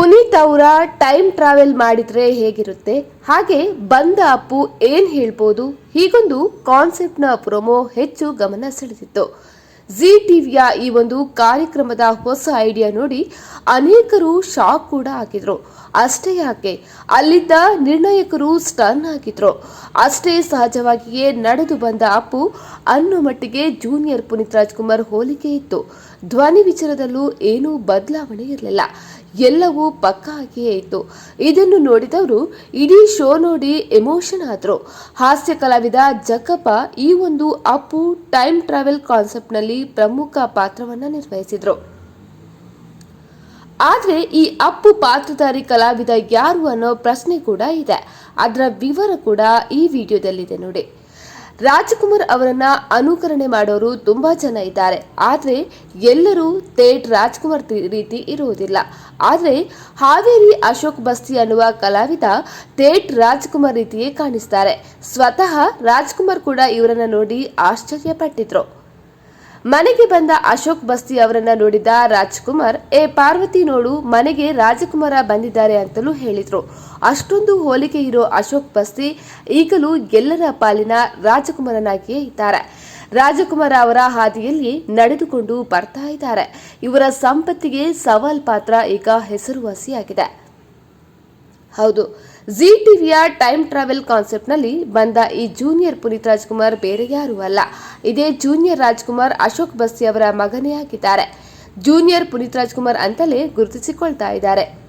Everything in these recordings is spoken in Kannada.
ಪುನೀತ್ ಅವರ ಟೈಮ್ ಟ್ರಾವೆಲ್ ಮಾಡಿದ್ರೆ ಹೇಗಿರುತ್ತೆ? ಹಾಗೆ ಬಂದ ಅಪ್ಪು ಏನ್ ಹೇಳ್ಬೋದು? ಹೀಗೊಂದು ಕಾನ್ಸೆಪ್ಟ್ನ ಪ್ರೊಮೋ ಹೆಚ್ಚು ಗಮನ ಸೆಳೆದಿತ್ತು. ಜಿ ಟಿವಿಯ ಈ ಒಂದು ಕಾರ್ಯಕ್ರಮದ ಹೊಸ ಐಡಿಯಾ ನೋಡಿ ಅನೇಕರು ಶಾಕ್ ಕೂಡ ಆಗಿದ್ರು ಅಷ್ಟೇ ಯಾಕೆ? ಅಲ್ಲಿದ್ದ ನಿರ್ಣಾಯಕರು ಸ್ಟನ್ ಆಗಿದ್ರು ಅಷ್ಟೇ ಸಹಜವಾಗಿಯೇ ನಡೆದು ಬಂದ ಅಪ್ಪು ಅನ್ನೋ ಮಟ್ಟಿಗೆ ಜೂನಿಯರ್ ಪುನೀತ್ ರಾಜ್ಕುಮಾರ್ ಹೋಲಿಕೆ ಇತ್ತು. ಧ್ವನಿ ವಿಚಾರದಲ್ಲೂ ಏನೂ ಬದಲಾವಣೆ ಇರಲಿಲ್ಲ. ಎಲ್ಲವೂ ಪಕ್ಕ ಆಗಿಯೇ ಇತ್ತು. ಇದನ್ನು ನೋಡಿದವರು ಇಡೀ ಶೋ ನೋಡಿ ಎಮೋಷನ್ ಆದರು. ಹಾಸ್ಯ ಕಲಾವಿದ ಜಕ್ಕಪ್ಪ ಈ ಒಂದು ಅಪ್ಪು ಟೈಮ್ ಟ್ರಾವೆಲ್ ಕಾನ್ಸೆಪ್ಟ್ನಲ್ಲಿ ಪ್ರಮುಖ ಪಾತ್ರವನ್ನ ನಿರ್ವಹಿಸಿದ್ರು. ಆದ್ರೆ ಈ ಅಪ್ಪು ಪಾತ್ರಧಾರಿ ಕಲಾವಿದ ಯಾರು ಅನ್ನೋ ಪ್ರಶ್ನೆ ಕೂಡ ಇದೆ. ಅದರ ವಿವರ ಕೂಡ ಈ ವಿಡಿಯೋದಲ್ಲಿದೆ ನೋಡಿ. ರಾಜ್ಕುಮಾರ್ ಅವರನ್ನ ಅನುಕರಣೆ ಮಾಡೋರು ತುಂಬಾ ಜನ ಇದ್ದಾರೆ. ಆದ್ರೆ ಎಲ್ಲರೂ ತೇಟ್ ರಾಜ್ಕುಮಾರ್ ರೀತಿ ಇರುವುದಿಲ್ಲ. ಆದ್ರೆ ಹಾವೇರಿ ಅಶೋಕ್ ಬಸ್ತಿ ಅನ್ನುವ ಕಲಾವಿದ ತೇಟ್ ರಾಜ್ಕುಮಾರ್ ರೀತಿಯೇ ಕಾಣಿಸ್ತಾರೆ. ಸ್ವತಃ ರಾಜ್ಕುಮಾರ್ ಕೂಡ ಇವರನ್ನ ನೋಡಿ ಆಶ್ಚರ್ಯಪಟ್ಟಿದ್ರು. ಮನೆಗೆ ಬಂದ ಅಶೋಕ್ ಬಸ್ತಿ ಅವರನ್ನ ನೋಡಿದ ರಾಜ್ಕುಮಾರ್, ಏ ಪಾರ್ವತಿ ನೋಡು, ಮನೆಗೆ ರಾಜಕುಮಾರ ಬಂದಿದ್ದಾರೆ ಅಂತಲೂ ಹೇಳಿದ್ರು. ಅಷ್ಟೊಂದು ಹೋಲಿಕೆ ಇರೋ ಅಶೋಕ್ ಬಸ್ತಿ ಈಗಲೂ ಎಲ್ಲರ ಪಾಲಿನ ರಾಜಕುಮಾರನಾಗಿಯೇ ಇದ್ದಾರೆ. ರಾಜಕುಮಾರ ಅವರ ಹಾದಿಯಲ್ಲಿ ನಡೆದುಕೊಂಡು ಬರ್ತಾ ಇದ್ದಾರೆ. ಇವರ ಸಂಪತ್ತಿಗೆ ಸವಾಲ್ ಪಾತ್ರ ಈಗ ಹೆಸರುವಾಸಿಯಾಗಿದೆ. ಹೌದು. ಜಿ ಟಿವಿಯ ಟೈಮ್ ಟ್ರಾವೆಲ್ ಕಾನ್ಸೆಪ್ಟ್ನಲ್ಲಿ ಬಂದ ಈ ಜೂನಿಯರ್ ಪುನೀತ್ ರಾಜ್ಕುಮಾರ್ ಬೇರೆ ಯಾರೂ ಅಲ್ಲ. ಇದೇ ಜೂನಿಯರ್ ರಾಜ್ಕುಮಾರ್ ಅಶೋಕ್ ಬಸ್ತಿ ಅವರ ಮಗನೇ ಆಗಿದ್ದಾರೆ. ಜೂನಿಯರ್ ಪುನೀತ್ ರಾಜ್ಕುಮಾರ್ ಅಂತಲೇ ಗುರುತಿಸಿಕೊಳ್ತಾ ಇದ್ದಾರೆ.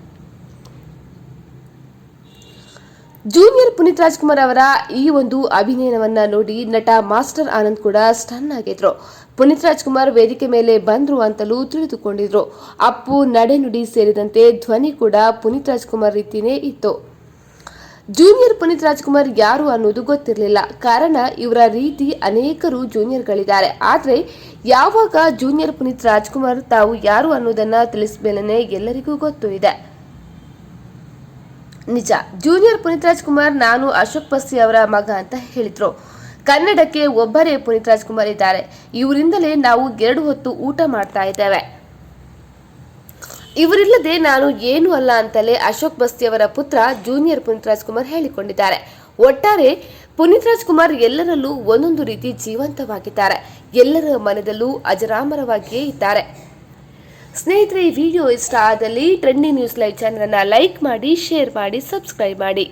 ಜೂನಿಯರ್ ಪುನೀತ್ ರಾಜ್ಕುಮಾರ್ ಅವರ ಈ ಒಂದು ಅಭಿನಯವನ್ನ ನೋಡಿ ನಟ ಮಾಸ್ಟರ್ ಆನಂದ್ ಕೂಡ ಸ್ಟನ್ ಆಗಿದ್ರು ಪುನೀತ್ ರಾಜ್ಕುಮಾರ್ ವೇದಿಕೆ ಮೇಲೆ ಬಂದ್ರು ಅಂತಲೂ ತಿಳಿದುಕೊಂಡಿದ್ರು. ಅಪ್ಪು ನಡೆನುಡಿ ಸೇರಿದಂತೆ ಧ್ವನಿ ಕೂಡ ಪುನೀತ್ ರಾಜ್ಕುಮಾರ್ ರೀತಿನೇ ಇತ್ತು. ಜೂನಿಯರ್ ಪುನೀತ್ ರಾಜ್ಕುಮಾರ್ ಯಾರು ಅನ್ನೋದು ಗೊತ್ತಿರಲಿಲ್ಲ. ಕಾರಣ ಇವರ ರೀತಿ ಅನೇಕರು ಜೂನಿಯರ್ಗಳಿದ್ದಾರೆ. ಆದರೆ ಯಾವಾಗ ಜೂನಿಯರ್ ಪುನೀತ್ ರಾಜ್ಕುಮಾರ್ ತಾವು ಯಾರು ಅನ್ನೋದನ್ನ ತಿಳಿಸ್ಮೇಲೆ ಎಲ್ಲರಿಗೂ ಗೊತ್ತು ಇದೆ. ನಿಜ. ಜೂನಿಯರ್ ಪುನೀತ್ ರಾಜ್ಕುಮಾರ್ ನಾನು ಅಶೋಕ್ ಬಸ್ತಿ ಅವರ ಮಗ ಅಂತ ಹೇಳಿದ್ರು. ಕನ್ನಡಕ್ಕೆ ಒಬ್ಬರೇ ಪುನೀತ್ ರಾಜ್ಕುಮಾರ್ ಇದ್ದಾರೆ. ಇವರಿಂದಲೇ ನಾವು ಎರಡು ಹೊತ್ತು ಊಟ ಮಾಡ್ತಾ ಇದ್ದೇವೆ. ಇವರಿಲ್ಲದೆ ನಾನು ಏನು ಅಲ್ಲ ಅಂತಲೇ ಅಶೋಕ್ ಬಸ್ತಿ ಅವರ ಪುತ್ರ ಜೂನಿಯರ್ ಪುನೀತ್ ರಾಜ್ಕುಮಾರ್ ಹೇಳಿಕೊಂಡಿದ್ದಾರೆ. ಒಟ್ಟಾರೆ ಪುನೀತ್ ರಾಜ್ಕುಮಾರ್ ಎಲ್ಲರಲ್ಲೂ ಒಂದೊಂದು ರೀತಿ ಜೀವಂತವಾಗಿದ್ದಾರೆ. ಎಲ್ಲರ ಮನದಲ್ಲೂ ಅಜರಾಮರವಾಗಿಯೇ ಇದ್ದಾರೆ. ಸ್ನೇಹಿತರೆ, ಈ ವಿಡಿಯೋ ಇಷ್ಟ ಆದಲ್ಲಿ ಟ್ರೆಂಡಿಂಗ್ ನ್ಯೂಸ್ ಲೈವ್ ಚಾನಲ್ ಅನ್ನ ಲೈಕ್ ಮಾಡಿ, ಶೇರ್ ಮಾಡಿ, ಸಬ್ಸ್ಕ್ರೈಬ್ ಮಾಡಿ.